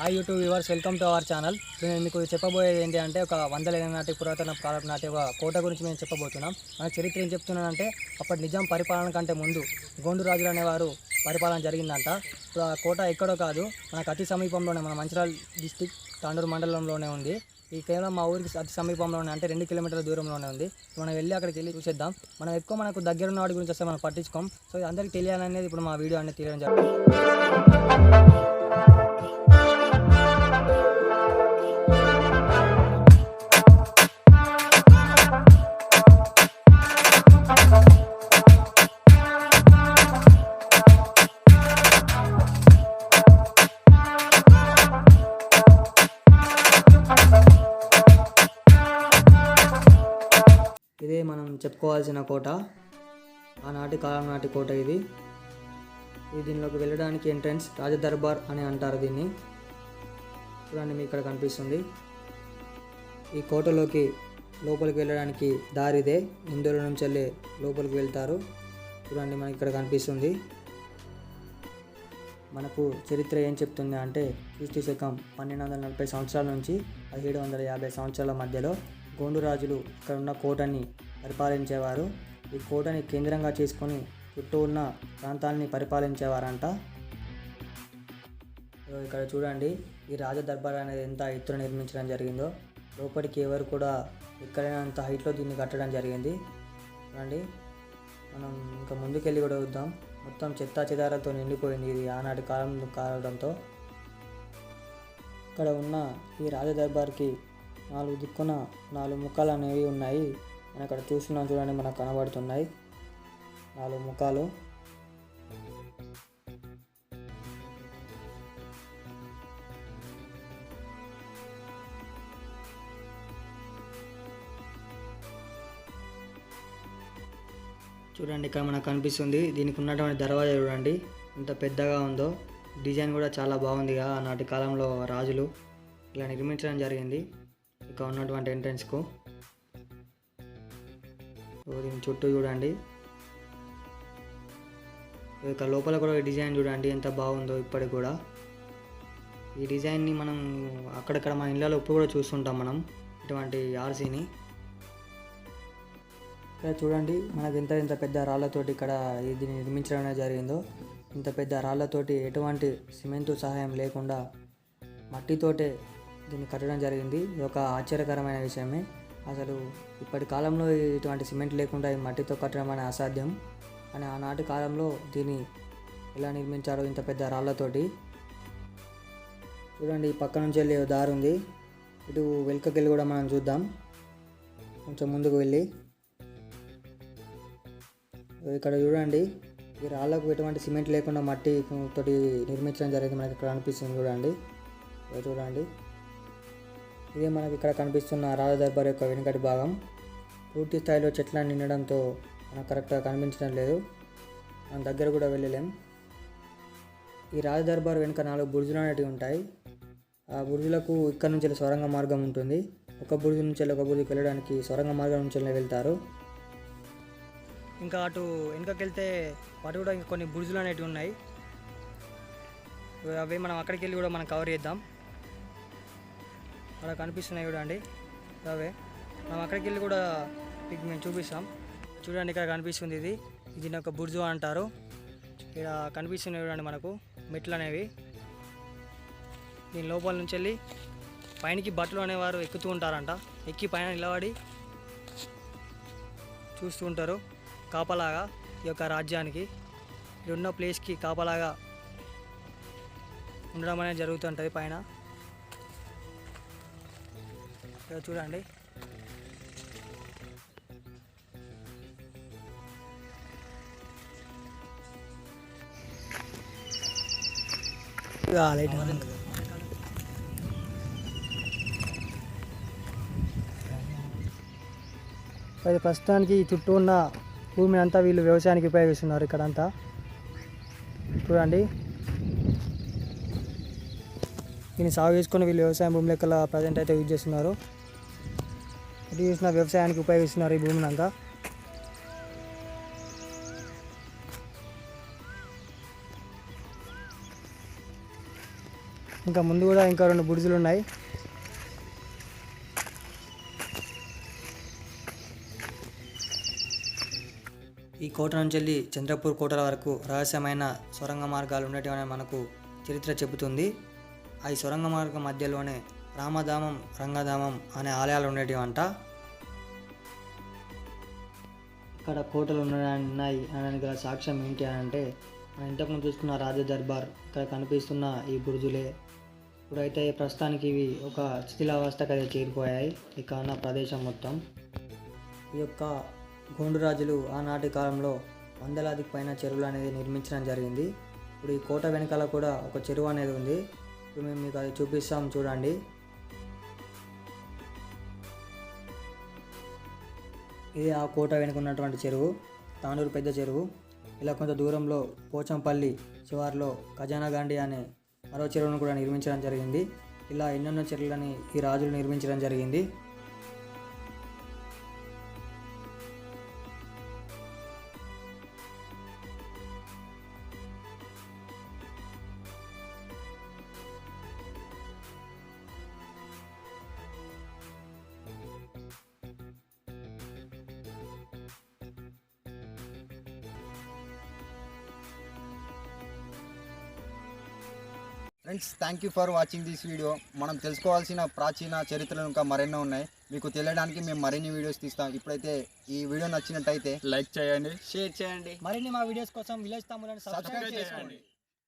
Hi YouTube viewers welcome to our channel నేను మీకు చెప్పబోయేది ఏంటి అంటే ఒక వందల ఏళ్ళ నాటి పురాతన కాలం నాటి ఒక కోట గురించి మేము చెప్పబోతున్నాం. మన చరిత్ర ఏం చెప్తున్నానంటే అప్పటి నిజాం పరిపాలన కంటే ముందు గోండు రాజులు అనేవారు పరిపాలన జరిగిందంట. ఇప్పుడు ఆ కోట ఎక్కడో కాదు మనకు అతి సమీపంలోనే మన మంచిర్యాల డిస్టిక్ తాండూరు మండలంలోనే ఉంది. ఈ కేవలం మా ఊరికి అతి సమీపంలోనే అంటే రెండు కిలోమీటర్ల దూరంలోనే ఉంది. మనం వెళ్ళి అక్కడికి వెళ్ళి చూసేద్దాం. మనం ఎక్కువ మనకు దగ్గర ఉన్నవాడి గురించి వస్తే మనం పట్టించుకోం. సో అందరికీ తెలియాలనేది ఇప్పుడు మా వీడియో అనేది తెలియడం జరుగుతుంది ఇదే మనం చెప్పుకోవాల్సిన కోట. ఆనాటి కాలం నాటి కోట ఇది. ఇది దీనిలోకి వెళ్ళడానికి ఎంట్రన్స్ రాజదర్బార్ అని అంటారు దీన్ని. చూడండి మీకు ఇక్కడ కనిపిస్తుంది. ఈ కోటలోకి లోపలికి వెళ్ళడానికి దారిదే ఇందులో నుంచి వెళ్ళి లోపలికి వెళ్తారు. చూడండి మనకి ఇక్కడ కనిపిస్తుంది. మనకు చరిత్ర ఏం చెప్తుంది అంటే క్రీస్తు శకం పన్నెండు వందల నలభై సంవత్సరాల నుంచి పదిహేడు వందల యాభై సంవత్సరాల మధ్యలో గోండు రాజులు ఇక్కడ ఉన్న కోటని పరిపాలించేవారు. ఈ కోటని కేంద్రంగా చేసుకొని చుట్టూ ఉన్న ప్రాంతాన్ని పరిపాలించేవారంట. ఇక్కడ చూడండి ఈ రాజ దర్బార్ అనేది ఎంత ఎత్తున నిర్మించడం జరిగిందో. లోపలికి ఎవరు కూడా ఎక్కడైనా అంత హైట్లో దీన్ని కట్టడం జరిగింది. చూడండి మనం ఇంకా ముందుకెళ్ళి కూడా చూద్దాం. మొత్తం చెత్తా చెదారతో నిండిపోయింది ఇది ఆనాటి కాలం కావడంతో. ఇక్కడ ఉన్న ఈ రాజ దర్బార్కి నాలుగు దిక్కున నాలుగు ముఖాలు అనేవి ఉన్నాయి. మనం అక్కడ చూస్తున్నాం చూడండి మనకు కనబడుతున్నాయి. నాలుగు ముఖాలు. చూడండి ఇక్కడ మనకు కనిపిస్తుంది దీనికి ఉన్నటువంటి దర్వాజా చూడండి ఎంత పెద్దగా ఉందో. డిజైన్ కూడా చాలా బాగుందిగా ఆనాటి కాలంలో రాజులు ఇలా నిర్మించడం జరిగింది. యొక్క ఉన్నటువంటి ఎంట్రన్స్కు. సో దీని చుట్టూ చూడండి. ఇక లోపల కూడా డిజైన్ చూడండి ఎంత బాగుందో ఇప్పటికి కూడా. ఈ డిజైన్ని మనం అక్కడక్కడ మన ఇళ్ళలో ఇప్పుడు కూడా చూస్తుంటాం మనం ఇటువంటి ఆర్సీని. ఇక్కడ చూడండి మనకి ఎంత ఎంత పెద్ద రాళ్ళతోటి ఇక్కడ ఇది నిర్మించడం అనేది జరిగిందో. ఇంత పెద్ద రాళ్ళతోటి ఎటువంటి సిమెంటు సహాయం లేకుండా మట్టితోటే దీన్ని కట్టడం జరిగింది. ఇది ఒక ఆశ్చర్యకరమైన విషయమే. అసలు ఇప్పటి కాలంలో ఇటువంటి సిమెంట్ లేకుండా ఈ మట్టితో కట్టడం అనేది అసాధ్యం. అని ఆనాటి కాలంలో దీన్ని ఎలా నిర్మించారో ఇంత పెద్ద రాళ్ళతోటి చూడండి ఈ పక్క నుంచి వెళ్ళి దారి ఉంది. ఇటు వెనుకకెళ్ళి కూడా మనం చూద్దాం. కొంచెం ముందుకు వెళ్ళి. ఇక్కడ చూడండి ఈ రాళ్ళకు ఎటువంటి సిమెంట్ లేకుండా మట్టి తోటి నిర్మించడం జరిగింది మనకి ఇక్కడ అనిపిస్తుంది చూడండి. చూడండి. ఇదే మనకి ఇక్కడ కనిపిస్తున్న రాజ దర్బార్ యొక్క వెనుకటి భాగం. పూర్తి స్థాయిలో చెట్లను నిండడంతో మనకు కరెక్ట్గా కనిపించడం లేదు. మనం దగ్గర కూడా వెళ్ళలేం. ఈ రాజ దర్బార్ వెనుక నాలుగు బుర్జులు అనేటివి ఉంటాయి. ఆ బుర్జులకు ఇక్కడ నుంచి సొరంగ మార్గం ఉంటుంది. ఒక బుర్జు నుంచి ఒక బుర్జుకి వెళ్ళడానికి సొరంగ మార్గం నుంచి వెళ్తారు. ఇంకా అటు వెనుకకి వెళ్తే అటు కూడా కొన్ని బుర్జులు అనేటివి ఉన్నాయి. అవి మనం అక్కడికి వెళ్ళి కూడా మనం కవర్ చేద్దాం. అక్కడ కనిపిస్తున్నాయి చూడండి. అవే. మనం అక్కడికి వెళ్ళి కూడా మీకు మేము చూపిస్తాం. చూడండి ఇక్కడ కనిపిస్తుంది ఇది. ఇది ఒక బుర్జు అంటారు. ఇక్కడ కనిపిస్తున్నాయి చూడండి మనకు మెట్లు అనేవి. దీని లోపల నుంచి వెళ్ళి పైనకి బట్టలు అనేవారు ఎక్కుతూ ఉంటారంట. ఎక్కి పైన నిలబడి చూస్తూ ఉంటారు. కాపలాగా ఈ యొక్క రాజ్యానికి. ఇక్కడ ఉన్న ప్లేస్కి కాపలాగా ఉండడం అనేది జరుగుతుంటుంది పైన. ఇక్కడ చూడండి. లైట్ అది ప్రస్తుతానికి ఈ చుట్టూ ఉన్న భూమిని అంతా వీళ్ళు వ్యవసాయానికి ఉపయోగిస్తున్నారు ఇక్కడంతా. చూడండి. దీన్ని సాగు చేసుకొని వీళ్ళు వ్యవసాయం భూమి లెక్కల ప్రజెంట్ అయితే యూజ్ చేస్తున్నారు. ఇది చూసిన వ్యవసాయానికి ఉపయోగిస్తున్నారు ఈ భూమిని అంతా. ఇంకా ముందు కూడా ఇంకా రెండు బుడిజులు ఉన్నాయి. ఈ కోట నుంచి వెళ్ళి చంద్రపూర్ కోటల వరకు రహస్యమైన సొరంగ మార్గాలు ఉండేటివని మనకు చరిత్ర చెబుతుంది. ఆ సొరంగ మార్గం మధ్యలోనే రామధామం రంగధామం అనే ఆలయాలు ఉండేటివంట. ఇక్కడ కోటలు ఉన్నాయి అనడానికి గల సాక్ష్యం ఏంటి అని అంటే మనం ఇంతకుముందు చూసుకున్న రాజ దర్బార్. ఇక్కడ కనిపిస్తున్న ఈ బురుజులే. ఇప్పుడైతే ప్రస్తుతానికి ఇవి ఒక శిథిలావస్థకు అయితే చేరిపోయాయి. ఇక్కడ ఉన్న ప్రదేశం మొత్తం. ఈ యొక్క గోండు రాజులు ఆనాటి కాలంలో వందలాదికి పైన చెరువులు అనేది నిర్మించడం జరిగింది. ఇప్పుడు ఈ కోట వెనకాల కూడా ఒక చెరువు అనేది ఉంది. ఇప్పుడు మేము మీకు అది చూపిస్తాం చూడండి. ఇది ఆ కోట వెనుక ఉన్నటువంటి చెరువు తాండూరు పెద్ద చెరువు ఇలా కొంత దూరంలో పోచంపల్లి శివార్లో ఖజానా గాంధీ అనే మరో చెరువును కూడా నిర్మించడం జరిగింది. ఇలా ఎన్నెన్నో చెరువులని ఈ రాజులు నిర్మించడం జరిగింది. Friends thank you for watching this video మనం తెలుసుకోవాల్సిన ప్రాచీన చరిత్రలు ఇంకా మరెన్నో ఉన్నాయి. మీకు తెలియడానికి మేము మరిన్ని వీడియోస్ తీస్తాం. ఇప్పుడైతే ఈ వీడియో నచ్చినట్టయితే లైక్ చేయండి. షేర్ చేయండి. మరిన్ని మా వీడియోస్ కోసం విలేజ్ తమ్ములను సబ్స్క్రైబ్ చేసుకోండి.